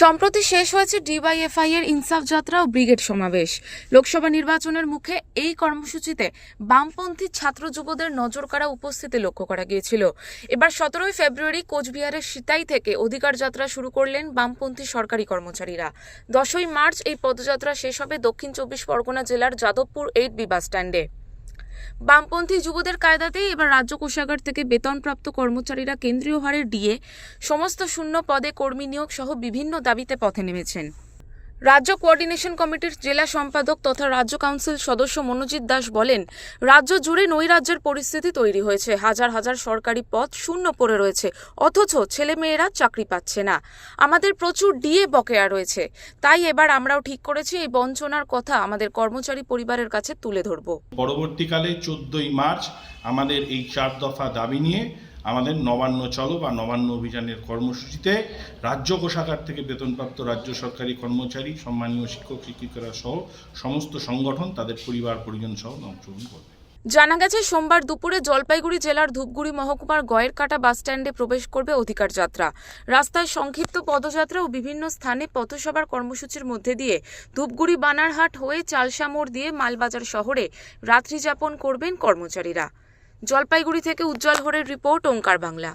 সম্প্রতি শেষ হয়েছে ডিওয়াইএফআই এর ইনসাফ যাত্রা ও ব্রিগেড সমাবেশ। লোকসভা নির্বাচনের মুখে এই কর্মসূচিতে বামপন্থী ছাত্র যুবদের নজর কাড়া উপস্থিতি লক্ষ্য করা গিয়েছিল। এবার সতেরোই ফেব্রুয়ারি কোচবিহারের সিতাই থেকে অধিকার যাত্রা শুরু করলেন বামপন্থী সরকারি কর্মচারীরা। দশই মার্চ এই পদযাত্রা শেষ হবে দক্ষিণ চব্বিশ পরগনা জেলার যাদবপুর এইট বি বাস স্ট্যান্ডে। বামপন্থী যুবদের কায়দাতেই এবার রাজ্য কোষাগার থেকে বেতনপ্রাপ্ত কর্মচারীরা কেন্দ্রীয় হারে ডিএ, সমস্ত শূন্য পদে কর্মী নিয়োগ সহ বিভিন্ন দাবিতে পথে নেমেছেন। রাজ্য কোঅর্ডিনেশন কমিটির জেলা সম্পাদক তথা রাজ্য কাউন্সিল সদস্য মনোজিৎ দাস বলেন, রাজ্য জুড়ে নৈরাজ্যের পরিস্থিতি তৈরি হয়েছে। হাজার হাজার সরকারি পদ শূন্য পড়ে রয়েছে, অথচ ছেলেমেয়েরা চাকরি পাচ্ছে না। আমাদের প্রচুর ডিএ বকেয়া রয়েছে। তাই এবার আমরাও ঠিক করেছি, এই বঞ্চনার কথা আমাদের কর্মচারী পরিবারের কাছে তুলে ধরব। পরবর্তীকালে চোদ্দই মার্চ আমাদের এই চার দফা দাবি নিয়ে আমাদের নবান্ন চলো বা নবান্ন অভিযানের কর্মসূচিতে রাজ্য কোষাগার থেকে বেতনপ্রাপ্ত রাজ্য সরকারি কর্মচারী, সম্মানীয় শিক্ষক, শিক্ষিকারা সহ সমস্ত সংগঠন, তাদের পরিবার, পরিজন সহ অংশগ্রহণ করবে। জানা গেছে, সোমবার দুপুরে জলপাইগুড়ি জেলার ধূপগুড়ি মহকুমার গয়েরকাটা বাসস্ট্যান্ডে প্রবেশ করবে অধিকার যাত্রা। রাস্তায় সংক্ষিপ্ত পদযাত্রা ও বিভিন্ন স্থানে পথসভার কর্মসূচির মধ্যে দিয়ে ধূপগুড়ি বানারহাট হয়ে চালসা মোড় দিয়ে মালবাজার শহরে রাত্রি যাপন করবেন কর্মচারীরা। জলপাইগুড়ি থেকে উজ্জ্বল হরের রিপোর্ট ওঙ্কার বাংলা।